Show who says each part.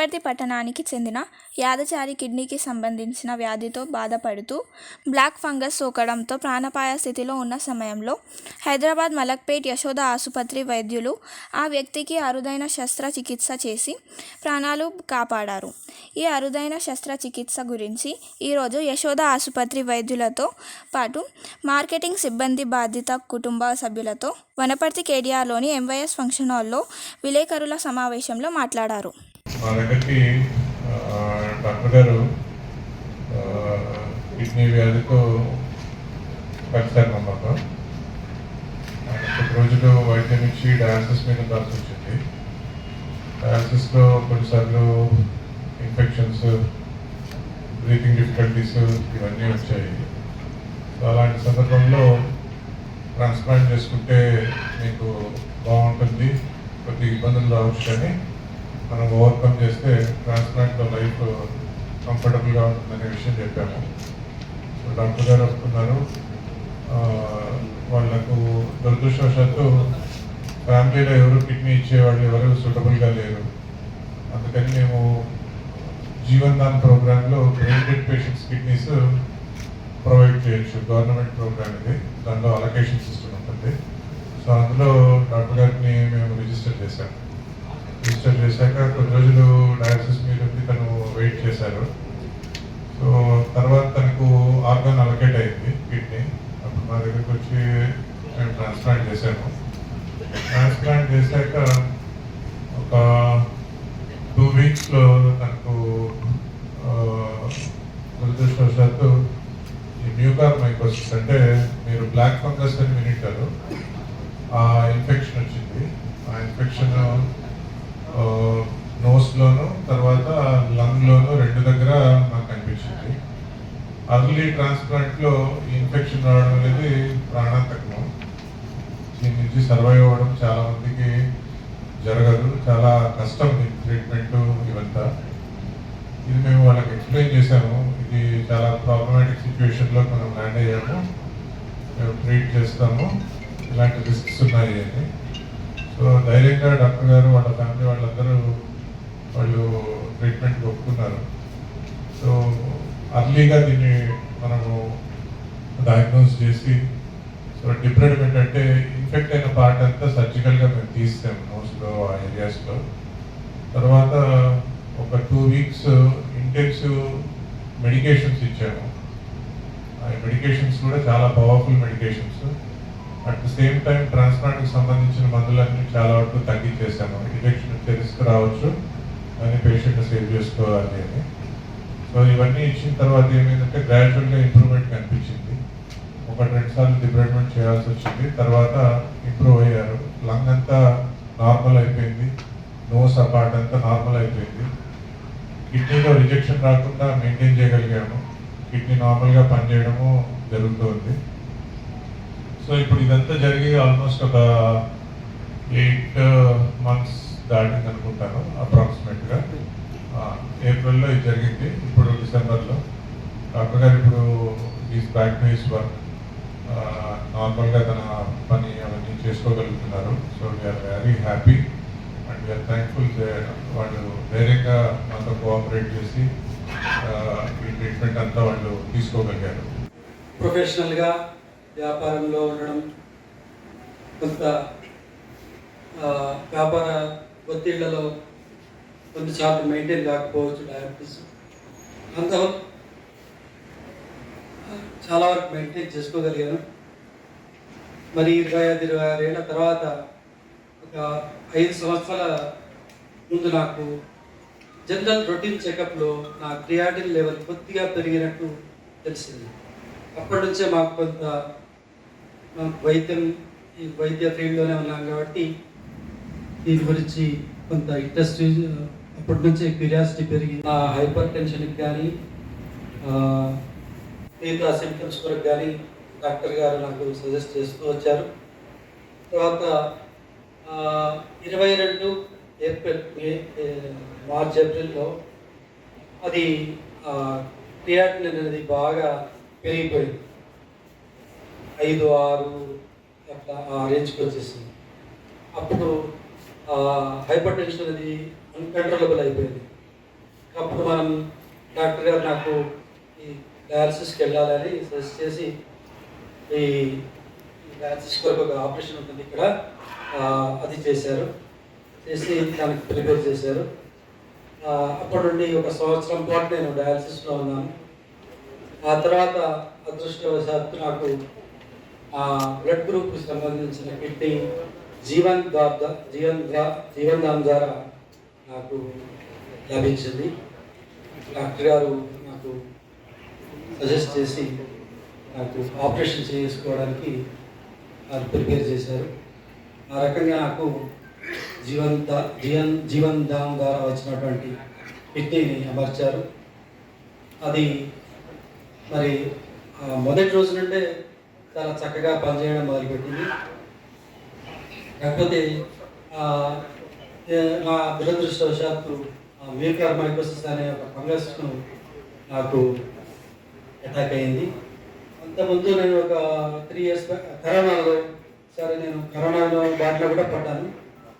Speaker 1: వనపర్తి పట్టణానికి చెందిన యాదచారి కిడ్నీకి సంబంధించిన వ్యాధితో బాధపడుతూ బ్లాక్ ఫంగస్ సోకడంతో ప్రాణపాయ స్థితిలో ఉన్న సమయంలో హైదరాబాద్ మలక్పేట్ యశోద ఆసుపత్రి వైద్యులు ఆ వ్యక్తికి అరుదైన శస్త్రచికిత్స చేసి ప్రాణాలు కాపాడారు. ఈ అరుదైన శస్త్రచికిత్స గురించి ఈరోజు యశోద ఆసుపత్రి వైద్యులతో పాటు మార్కెటింగ్ సిబ్బంది బాధిత కుటుంబ సభ్యులతో వనపర్తి కేడిఆర్లోని ఎంవైఎస్ ఫంక్షన్ హాల్లో విలేకరుల సమావేశంలో మాట్లాడారు.
Speaker 2: మా దగ్గరికి డాక్టర్ గారు కిడ్నీ వ్యాధితో కలిశారు మమ్మల్ని కొద్ది రోజులు వైద్యం ఇచ్చి డయాలసిస్ మీద ఉండాల్సి వచ్చింది డయాలసిస్లో కొన్నిసార్లు ఇన్ఫెక్షన్స్ బ్రీతింగ్ డిఫికల్టీస్ ఇవన్నీ వచ్చాయి. సో అలాంటి సందర్భంలో ట్రాన్స్ప్లాంట్ చేసుకుంటే మీకు బాగుంటుంది కొద్ది ఇబ్బందులు రావచ్చు కానీ మనం ఓవర్కమ్ చేస్తే ట్రాన్స్ప్లాంట్లో లైఫ్ కంఫర్టబుల్గా ఉంటుందనే విషయం చెప్పాము. సో డాక్టర్ గారు వస్తున్నారు. వాళ్ళకు దురదృష్టవశాత్తు ఫ్యామిలీలో ఎవరు కిడ్నీ ఇచ్చేవాళ్ళు ఎవరు సూటబుల్గా లేరు. అందుకని మేము జీవన్దాన్ ప్రోగ్రాంలో గ్రేటెడ్ పేషెంట్స్ కిడ్నీస్ ప్రొవైడ్ చేయొచ్చు. గవర్నమెంట్ ప్రోగ్రామ్ ఇది. దానిలో అలొకేషన్ సిస్టమ్ ఉంటుంది. సో అందులో డాక్టర్ గారిని మేము రిజిస్టర్ చేశాము. రిజిస్టర్ చేశాక కొన్ని రోజులు డయాలసిస్ మీద ఉండి తను వెయిట్ చేశారు. సో తర్వాత తనకు ఆర్గాన్ అలొకేట్ అయింది కిడ్నీ. అప్పుడు మా దగ్గరికి వచ్చి మేము ట్రాన్స్ప్లాంట్ చేశాము. ట్రాన్స్ప్లాంట్ చేశాక ఒక టూ వీక్స్లో తనకు దురదృష్టవశాత్తు ఈ మ్యూకార్ మైకోసిస్ అంటే మీరు బ్లాక్ ఫంగస్ అని వినింటారు. ఆ ఇన్ఫెక్షన్ వచ్చింది ఆ ఇన్ఫెక్షన్ నోస్లోను తర్వాత లంగ్లోను రెండు దగ్గర నాకు కనిపించింది అర్లీ ట్రాన్స్ప్లాంట్లో ఇన్ఫెక్షన్ రావడం అనేది ప్రాణాంతకం. దీని నుంచి సర్వైవ్ అవ్వడం చాలా మందికి జరగదు. చాలా కష్టం దీని ట్రీట్మెంట్ ఇవంతా. ఇది మేము వాళ్ళకి ఎక్స్ప్లెయిన్ చేశాము. ఇది చాలా ప్రాబ్లమాటిక్ సిచ్యువేషన్లో మనం ల్యాండ్ అయ్యాము. మేము ట్రీట్ చేస్తాము. ఇలాంటి రిస్క్స్ ఉన్నాయి అని. సో ధైర్యంగా డాక్టర్ గారు వాళ్ళ ఫ్యామిలీ వాళ్ళందరూ వాళ్ళు ట్రీట్మెంట్ ఒప్పుకున్నారు. సో అర్లీగా దీన్ని మనము డయాగ్నోస్ చేసి సో డిఫరెంట్ అంటే ఇన్ఫెక్ట్ అయిన పార్ట్ అంతా సర్జికల్గా మేము తీస్తాము నోస్లో ఆ ఏరియాస్లో తర్వాత ఒక టూ వీక్స్ ఇంటెన్సివ్ మెడికేషన్స్ ఇచ్చాము. ఆ మెడికేషన్స్ కూడా చాలా powerful medications at the same time ట్రాన్స్ప్లాంట్కి సంబంధించిన మందులన్నీ చాలా వరకు తగ్గించేసాము. ఇంజెక్షన్ వచ్చే రిస్క్ రావచ్చు పేషెంట్ సేవ్ చేసుకోవాలి అని. సో ఇవన్నీ ఇచ్చిన తర్వాత ఏమైందంటే గ్రాడ్యువల్గా ఇంప్రూవ్మెంట్ కనిపించింది. ఒకటి రెండు సార్లు డిప్రెట్మెంట్ చేయాల్సి వచ్చింది. తర్వాత ఇంప్రూవ్ అయ్యారు. లంగ్ అంతా నార్మల్ అయిపోయింది. నోస్ ఆ పార్ట్ అంతా నార్మల్ అయిపోయింది. కిడ్నీలో రిజెక్షన్ రాకుండా మెయింటైన్ చేయగలిగాము. కిడ్నీ నార్మల్గా పనిచేయడము జరుగుతుంది. సో ఇప్పుడు ఇదంతా జరిగి ఆల్మోస్ట్ ఒక ఎయిట్ మంత్స్ దాటింది అనుకుంటాను అప్రాక్సిమేట్గా ఏప్రిల్లో ఇది జరిగింది ఇప్పుడు డిసెంబర్లో. డాక్టర్ గారు ఇప్పుడు is back to his work నార్మల్గా తన పని అవన్నీ చేసుకోగలుగుతున్నారు. So we are very happy and we are thankful వాళ్ళు ధైర్యంగా మనతో కోఆపరేట్ చేసి ఈ ట్రీట్మెంట్ అంతా వాళ్ళు తీసుకోగలిగారు.
Speaker 3: ప్రొఫెషనల్గా వ్యాపారంలో ఉండడం కొంత వ్యాపార ఒత్తిళ్ళలో కొన్నిసార్లు మెయింటైన్ కాకపోవచ్చు డయాబెటీస్. అంత చాలా వరకు మెయింటైన్ చేసుకోగలిగాను. మరి ఇరవై ఐదు ఇరవై ఆరు ఏళ్ళ తర్వాత ఒక ఐదు సంవత్సరాల ముందు నాకు జనరల్ రొటీన్ చెకప్లో నా క్రియాటిన్ లెవెల్ కొద్దిగా పెరిగినట్టు తెలిసింది. అప్పటి నుంచే మాకు కొంత వైద్యం ఈ వైద్య ఫీల్డ్లోనే ఉన్నాం కాబట్టి దీని గురించి కొంత ఇంట్రెస్ట్ అప్పటి నుంచే క్యూరియాసిటీ పెరిగింది. ఆ హైపర్ టెన్షన్కి కానీ మిగతా సిమ్టమ్స్ వరకు కానీ డాక్టర్ గారు నాకు సజెస్ట్ చేస్తూ వచ్చారు. తర్వాత ఇరవై రెండు ఏప్రిల్ మే ఏ, మార్చ్ ఏప్రిల్లో అది క్రియాటిన్ అనేది బాగా పెరిగిపోయింది. ఐదు ఆరు అట్లా ఆ రేంజ్కి వచ్చేసింది. అప్పుడు హైపర్ టెన్షన్ అనేది అన్కంట్రోలబుల్ అయిపోయింది. అప్పుడు మనం డాక్టర్ గారు నాకు ఈ డయాలసిస్కి వెళ్ళాలని సజెస్ట్ చేసి ఈ డయాలసిస్ కొరకు ఒక ఆపరేషన్ ఉంటుంది ఇక్కడ. అది చేశారు. చేసి దానికి ప్రిపేర్ చేశారు. అప్పటి నుండి ఒక సంవత్సరం పాటు నేను డయాలసిస్లో ఉన్నాను. ఆ తర్వాత అదృష్టవశాత్తు నాకు ఆ బ్లడ్ గ్రూప్కి సంబంధించిన కిడ్నీ జీవన్ ద్వారా జీవన్ ద్వారా జీవన్ దాన్ ద్వారా నాకు లభించింది. డాక్టర్ గారు నాకు సజెస్ట్ చేసి నాకు ఆపరేషన్ చేసుకోవడానికి వారు ప్రిపేర్ చేశారు. ఆ రకంగా నాకు జీవన్ దా జీవన్ జీవన్ దానం ద్వారా వచ్చినటువంటి కిడ్నీని అమర్చారు. అది మరి మొదటి రోజు నుండే చాలా చక్కగా పనిచేయడం మొదలుపెట్టింది. కాకపోతే నా దురదృష్టవశాత్తు మీకార్ మైకోసిస్ అనే ఒక ఫంగస్ను నాకు అటాక్ అయింది. అంతకుముందు నేను ఒక త్రీ ఇయర్స్ కరోనాలో సరే నేను కరోనాలో బాటలో కూడా పడ్డాను.